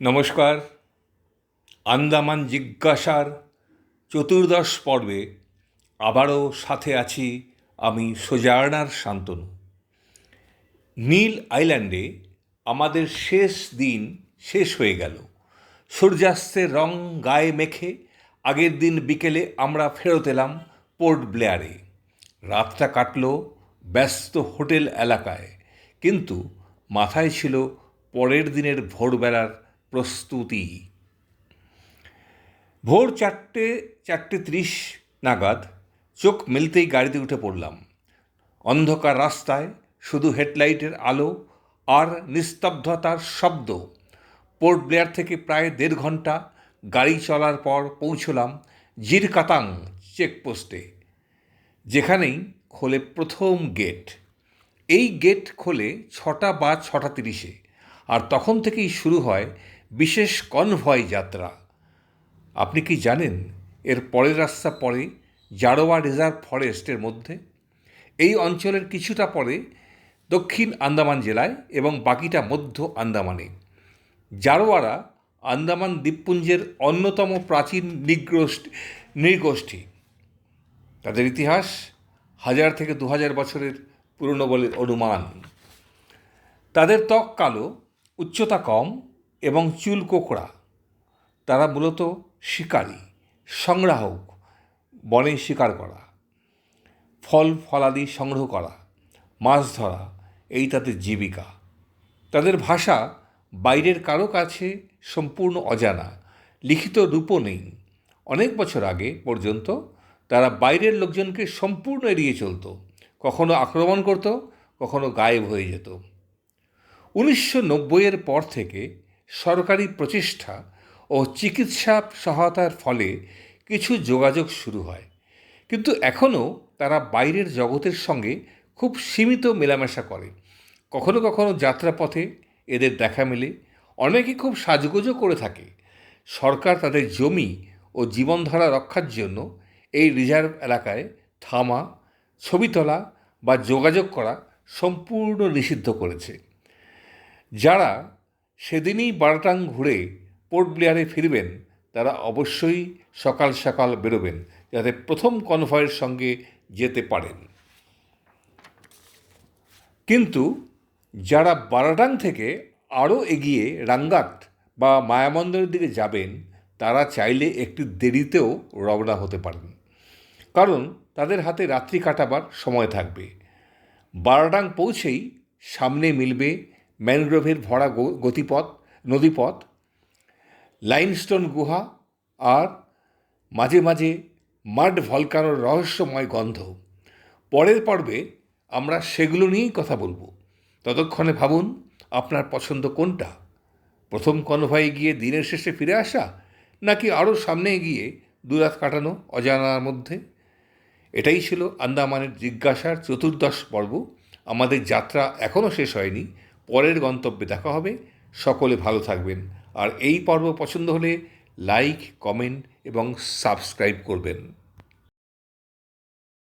নমস্কার। আন্দামান জিজ্ঞাসার চতুর্দশ পর্বে আবারও সাথে আছি আমি সোজার্নার শান্তনু। নীল আইল্যান্ডে আমাদের শেষ দিন শেষ হয়ে গেল। সূর্যাস্তের রং গায়ে মেখে আগের দিন বিকেলে আমরা ফেরত এলাম পোর্ট ব্লেয়ারে। রাতটা কাটল ব্যস্ত হোটেল এলাকায়, কিন্তু মাথায় ছিল পরের দিনের ভোরবেলার প্রস্তুতি। ভোর চারটে চারটে ত্রিশ নাগাদ চোখ মেলতেই গাড়িতে উঠে পড়লাম। অন্ধকার রাস্তায় শুধু হেডলাইটের আলো আর নিস্তব্ধতার শব্দ। পোর্ট ব্লেয়ার থেকে প্রায় দেড় ঘণ্টা গাড়ি চলার পর পৌঁছলাম জিরকাতাং চেকপোস্টে, যেখানেই খোলে প্রথম গেট। এই গেট খোলে ছটা বা ছটা তিরিশে, আর তখন থেকেই শুরু হয় বিশেষ কনভয় যাত্রা। আপনি কি জানেন এর পরের রাস্তা পড়ে জারোয়া রিজার্ভ ফরেস্টের মধ্যে? এই অঞ্চলের কিছুটা পরে দক্ষিণ আন্দামান জেলায় এবং বাকিটা মধ্য আন্দামানে। জারোয়ারা আন্দামান দ্বীপপুঞ্জের অন্যতম প্রাচীন নৃগোষ্ঠী নৃগোষ্ঠী। তাদের ইতিহাস হাজার থেকে দু হাজার বছরের পুরনো বলে অনুমান। তাদের ত্বক কালো, উচ্চতা কম এবং চুল কোকড়া। তারা মূলত শিকারী, সংগ্রাহক, বনে শিকার করা। ফল ফলাদি সংগ্রহ করা, মাছ ধরা, এই তাদের জীবিকা। তাদের ভাষা বাইরের কারও কাছে সম্পূর্ণ অজানা, লিখিত রূপও নেই। অনেক বছর আগে পর্যন্ত তারা বাইরের লোকজনকে সম্পূর্ণ এড়িয়ে চলত, কখনো আক্রমণ করত, কখনো গায়েব হয়ে যেত। উনিশশো নব্বইয়ের পর থেকে সরকারি প্রচেষ্টা ও চিকিৎসা সহায়তার ফলে কিছু যোগাযোগ শুরু হয়। কিন্তু এখনও তারা বাইরের জগতের সঙ্গে খুব সীমিত মেলামেশা করে। কখনো কখনো যাত্রাপথে এদের দেখা মেলে। অনেকে খুব সাজগোজও করে থাকে। সরকার তাদের জমি ও জীবনধারা রক্ষার জন্য এই রিজার্ভ এলাকায় থামা, ছবি তোলা বা যোগাযোগ করা সম্পূর্ণ নিষিদ্ধ করেছে। যারা সেদিনই বারোটাং ঘুরে পোর্ট ব্লেয়ারে ফিরবেন, তারা অবশ্যই সকাল সকাল বেরোবেন, যাতে প্রথম কনভয়ের সঙ্গে যেতে পারেন। কিন্তু যারা বারাটাং থেকে আরও এগিয়ে রাঙ্গাত বা মায়ামন্দরের দিকে যাবেন, তারা চাইলে একটু দেরিতেও রওনা হতে পারেন। কারণ তাদের হাতে রাত্রি কাটাবার সময় থাকবে। বারাটাং পৌঁছেই সামনে মিলবে ম্যানগ্রোভের ভরা গতিপথ, নদীপথ, লাইনস্টোন গুহা আর মাঝে মাঝে মাড ভলকানোর রহস্যময় গন্ধ। পরের পর্বে আমরা সেগুলো নিয়েই কথা বলব। ততক্ষণে ভাবুন, আপনার পছন্দ কোনটা? প্রথম কনভয়ে গিয়ে দিনের শেষে ফিরে আসা, নাকি আরও সামনে গিয়ে দুরাত কাটানো অজানার মধ্যে? এটাই ছিল আন্দামানের জিজ্ঞাসার চতুর্দশ পর্ব। আমাদের যাত্রা এখনও শেষ হয়নি। পরের গন্তব্যে দেখা হবে। সকলে ভালো থাকবেন। আর এই পর্ব পছন্দ হলে লাইক, কমেন্ট এবং সাবস্ক্রাইব করবেন।